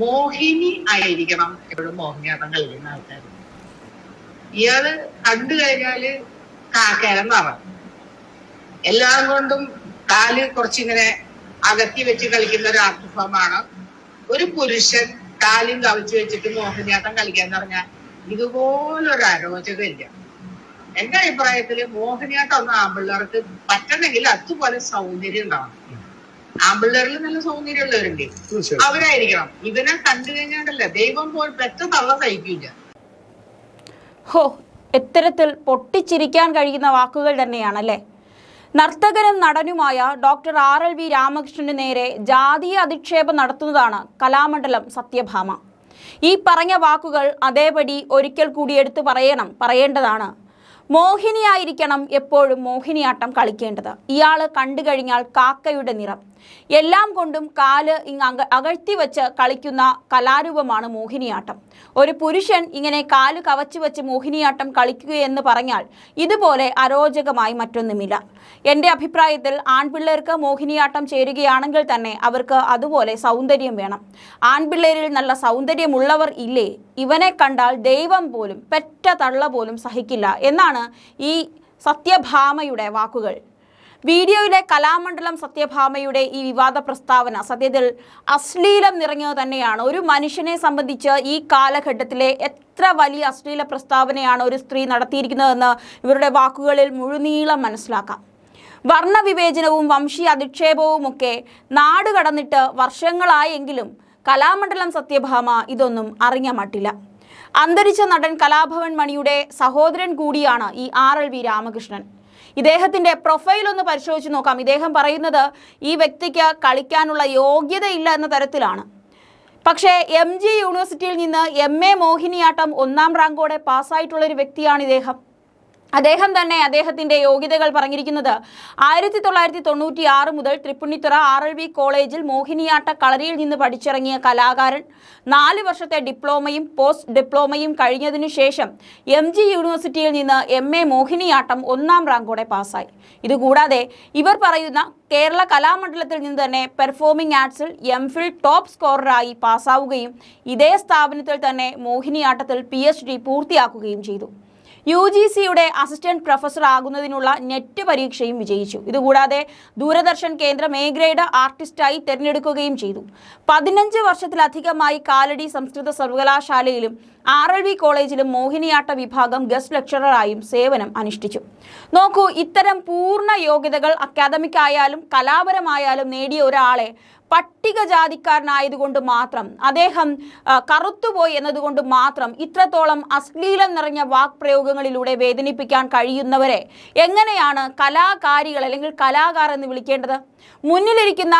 മോഹിനി ആയിരിക്കണം എപ്പോഴും മോഹിനിയാട്ടം കളിക്കുന്ന ആൾക്കാർ ഇയാൾ കണ്ടു കഴിഞ്ഞാൽ കാക്കേരം നിറം എല്ലാം കൊണ്ടും കാൽ കുറച്ചിങ്ങനെ അകത്തി വെച്ച് കളിക്കുന്ന ഒരു ആർട്ട് ഫോമാണ് ഒരു പുരുഷൻ കാലും കവിച്ചു വെച്ചിട്ട് മോഹിനിയാട്ടം കളിക്കാന്ന് പറഞ്ഞാൽ ഇതുപോലൊരു അരോചകമില്ല. എന്റെ അഭിപ്രായത്തിൽ മോഹിനിയാട്ടം ഒന്ന് ആമ്പിള്ളേർക്ക് പറ്റണമെങ്കിൽ അതുപോലെ സൗന്ദര്യം ഉണ്ടാവണം. ആമ്പിള്ളേരിൽ നല്ല സൗന്ദര്യമുള്ളവരുണ്ട്. അവരായിരിക്കണം. ഇവനെ കണ്ടു കഴിഞ്ഞാണ്ടല്ല ദൈവം പോൽ പെറ്റ തള്ള സഹിക്കില്ല ഹോ ഇത്തരത്തിൽ പൊട്ടിച്ചിരിക്കാൻ കഴിയുന്ന വാക്കുകൾ തന്നെയാണല്ലേ? നർത്തകനും നടനുമായ ഡോക്ടർ ആർ എൽ വി രാമകൃഷ്ണന് നേരെ ജാതീയ അധിക്ഷേപം നടത്തുന്നതാണ് കലാമണ്ഡലം സത്യഭാമ. ഈ പറഞ്ഞ വാക്കുകൾ അതേപടി ഒരിക്കൽ കൂടി എടുത്ത് പറയണം പറയേണ്ടതാണ്. മോഹിനിയായിരിക്കണം എപ്പോഴും മോഹിനിയാട്ടം കളിക്കേണ്ടത്. ഇയാൾ കണ്ടു കഴിഞ്ഞാൽ കാക്കയുടെ നിറം. എല്ലാം കൊണ്ടും കാൽ ഇങ്ങ് അക അകഴ്ത്തി വെച്ച് കളിക്കുന്ന കലാരൂപമാണ് മോഹിനിയാട്ടം. ഒരു പുരുഷൻ ഇങ്ങനെ കാൽ കവച്ചു വെച്ച് മോഹിനിയാട്ടം കളിക്കുകയെന്ന് പറഞ്ഞാൽ ഇതുപോലെ അരോചകമായി മറ്റൊന്നുമില്ല. എന്റെ അഭിപ്രായത്തിൽ ആൺപിള്ളേർക്ക് മോഹിനിയാട്ടം ചേരുകയാണെങ്കിൽ തന്നെ അവർക്ക് അതുപോലെ സൗന്ദര്യം വേണം. ആൺപിള്ളേരിൽ നല്ല സൗന്ദര്യമുള്ളവർ ഇല്ലേ? ഇവനെ കണ്ടാൽ ദൈവം പോലും പെറ്റ തള്ള പോലും സഹിക്കില്ല എന്നാണ് ഈ സത്യഭാമയുടെ വാക്കുകൾ. വീഡിയോയിലെ കലാമണ്ഡലം സത്യഭാമയുടെ ഈ വിവാദ പ്രസ്താവന സത്യത്തിൽ അശ്ലീലം നിറഞ്ഞത് തന്നെയാണ്. ഒരു മനുഷ്യനെ സംബന്ധിച്ച് ഈ കാലഘട്ടത്തിലെ എത്ര വലിയ അശ്ലീല പ്രസ്താവനയാണ് ഒരു സ്ത്രീ നടത്തിയിരിക്കുന്നതെന്ന് ഇവരുടെ വാക്കുകളിൽ മുഴുനീളം മനസ്സിലാക്കാം. വർണവിവേചനവും വംശീയ അധിക്ഷേപവും ഒക്കെ നാട് കടന്നിട്ട് വർഷങ്ങളായെങ്കിലും കലാമണ്ഡലം സത്യഭാമ ഇതൊന്നും അറിഞ്ഞ മട്ടില്ല. അന്തരിച്ച നടൻ കലാഭവൻ മണിയുടെ സഹോദരൻ കൂടിയാണ് ഈ ആർ എൽ വി രാമകൃഷ്ണൻ. ഇദ്ദേഹത്തിന്റെ പ്രൊഫൈൽ ഒന്ന് പരിശോധിച്ച് നോക്കാം. ഇദ്ദേഹം പറയുന്നത് ഈ വ്യക്തിക്ക് കളിക്കാനുള്ള യോഗ്യതയില്ല എന്ന തരത്തിലാണ്. പക്ഷേ എം ജി യൂണിവേഴ്സിറ്റിയിൽ നിന്ന് എം എ മോഹിനിയാട്ടം ഒന്നാം റാങ്കോടെ പാസ്സായിട്ടുള്ള ഒരു വ്യക്തിയാണ് ഇദ്ദേഹം. അദ്ദേഹം തന്നെ അദ്ദേഹത്തിന്റെ യോഗ്യതകൾ പറഞ്ഞിരിക്കുന്നത് ആയിരത്തി തൊള്ളായിരത്തി തൊണ്ണൂറ്റി ആറ് മുതൽ തൃപ്പുണിത്തുറ ആർ എൽ വി കോളേജിൽ മോഹിനിയാട്ട കളരിയിൽ നിന്ന് പഠിച്ചിറങ്ങിയ കലാകാരൻ നാല് വർഷത്തെ ഡിപ്ലോമയും പോസ്റ്റ് ഡിപ്ലോമയും കഴിഞ്ഞതിനു ശേഷം എം ജി യൂണിവേഴ്സിറ്റിയിൽ നിന്ന് എം എ മോഹിനിയാട്ടം ഒന്നാം റാങ്കോടെ പാസ്സായി. ഇതുകൂടാതെ ഇവർ പറയുന്ന കേരള കലാമണ്ഡലത്തിൽ നിന്ന് തന്നെ പെർഫോമിംഗ് ആർട്സിൽ എം ഫിൽ ടോപ്പ് സ്കോററായി പാസ്സാവുകയും ഇതേ സ്ഥാപനത്തിൽ തന്നെ മോഹിനിയാട്ടത്തിൽ പി പൂർത്തിയാക്കുകയും ചെയ്തു. യു ജി സിയുടെ അസിസ്റ്റന്റ് പ്രൊഫസർ ആകുന്നതിനുള്ള നെറ്റ് പരീക്ഷയും വിജയിച്ചു. ഇതുകൂടാതെ ദൂരദർശൻ കേന്ദ്രം എ ഗ്രേഡ് ആർട്ടിസ്റ്റായി തിരഞ്ഞെടുക്കുകയും ചെയ്തു. പതിനഞ്ച് വർഷത്തിലധികമായി കാലടി സംസ്കൃത സർവകലാശാലയിലും ആർ എൽ വി കോളേജിലും മോഹിനിയാട്ട വിഭാഗം ഗസ്റ്റ് ലെക്ചററായും സേവനം അനുഷ്ഠിച്ചു. നോക്കൂ ഇത്തരം പൂർണ യോഗ്യതകൾ അക്കാദമിക് ആയാലും കലാപരമായാലും നേടിയ ഒരാളെ പട്ടികജാതിക്കാരനായതുകൊണ്ട് മാത്രം അദ്ദേഹം കറുത്തുപോയി എന്നതുകൊണ്ട് മാത്രം ഇത്രത്തോളം അശ്ലീലം നിറഞ്ഞ വാക്പ്രയോഗങ്ങളിലൂടെ വേദനിപ്പിക്കാൻ കഴിയുന്നവരെ എങ്ങനെയാണ് കലാകാരികൾ അല്ലെങ്കിൽ കലാകാർ എന്ന് വിളിക്കേണ്ടത്? മുന്നിലിരിക്കുന്ന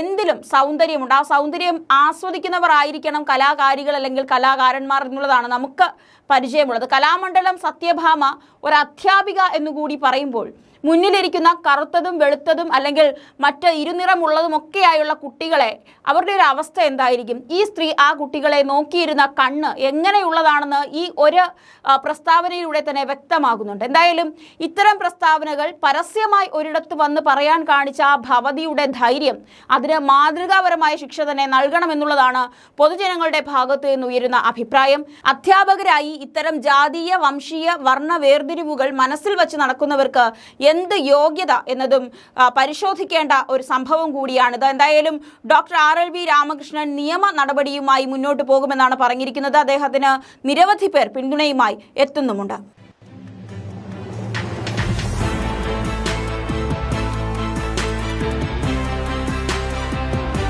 എന്തിലും സൗന്ദര്യമുണ്ട്. ആ സൗന്ദര്യം ആസ്വദിക്കുന്നവർ ആയിരിക്കണം കലാകാരികൾ അല്ലെങ്കിൽ കലാകാരന്മാർ എന്നുള്ളതാണ് നമുക്ക് പരിചയമുള്ളത്. കലാമണ്ഡലം സത്യഭാമ ഒരു അധ്യാപിക എന്നുകൂടി പറയുമ്പോൾ മുന്നിലിരിക്കുന്ന കറുത്തതും വെളുത്തതും അല്ലെങ്കിൽ മറ്റ് ഇരുനിറമുള്ളതുമൊക്കെയായുള്ള കുട്ടികളെ അവരുടെ ഒരു അവസ്ഥ എന്തായിരിക്കും? ഈ സ്ത്രീ ആ കുട്ടികളെ നോക്കിയിരുന്ന കണ്ണ് എങ്ങനെയുള്ളതാണെന്ന് ഈ ഒരു പ്രസ്താവനയിലൂടെ തന്നെ വ്യക്തമാകുന്നുണ്ട്. എന്തായാലും ഇത്തരം പ്രസ്താവനകൾ പരസ്യമായി ഒരിടത്ത് വന്ന് പറയാൻ കാണിച്ച ആ ഭവതിയുടെ ധൈര്യം അതിന് മാതൃകാപരമായ ശിക്ഷ തന്നെ നൽകണമെന്നുള്ളതാണ് പൊതുജനങ്ങളുടെ ഭാഗത്ത് നിന്ന് ഉയരുന്ന അഭിപ്രായം. അധ്യാപകരായി ഇത്തരം ജാതീയ വംശീയ വർണ വേർതിരിവുകൾ മനസ്സിൽ വച്ച് നടക്കുന്നവർക്ക് എന്ത് യോഗ്യത എന്നതും പരിശോധിക്കേണ്ട ഒരു സംഭവം കൂടിയാണിത് എന്തായാലും doctor R L V Ramakrishnan നിയമ നടപടിയുമായി മുന്നോട്ട് പോകുമെന്നാണ് പറഞ്ഞിരിക്കുന്നത്. അദ്ദേഹത്തിന് നിരവധി പേർ പിന്തുണയുമായി എത്തുന്നുമുണ്ട്.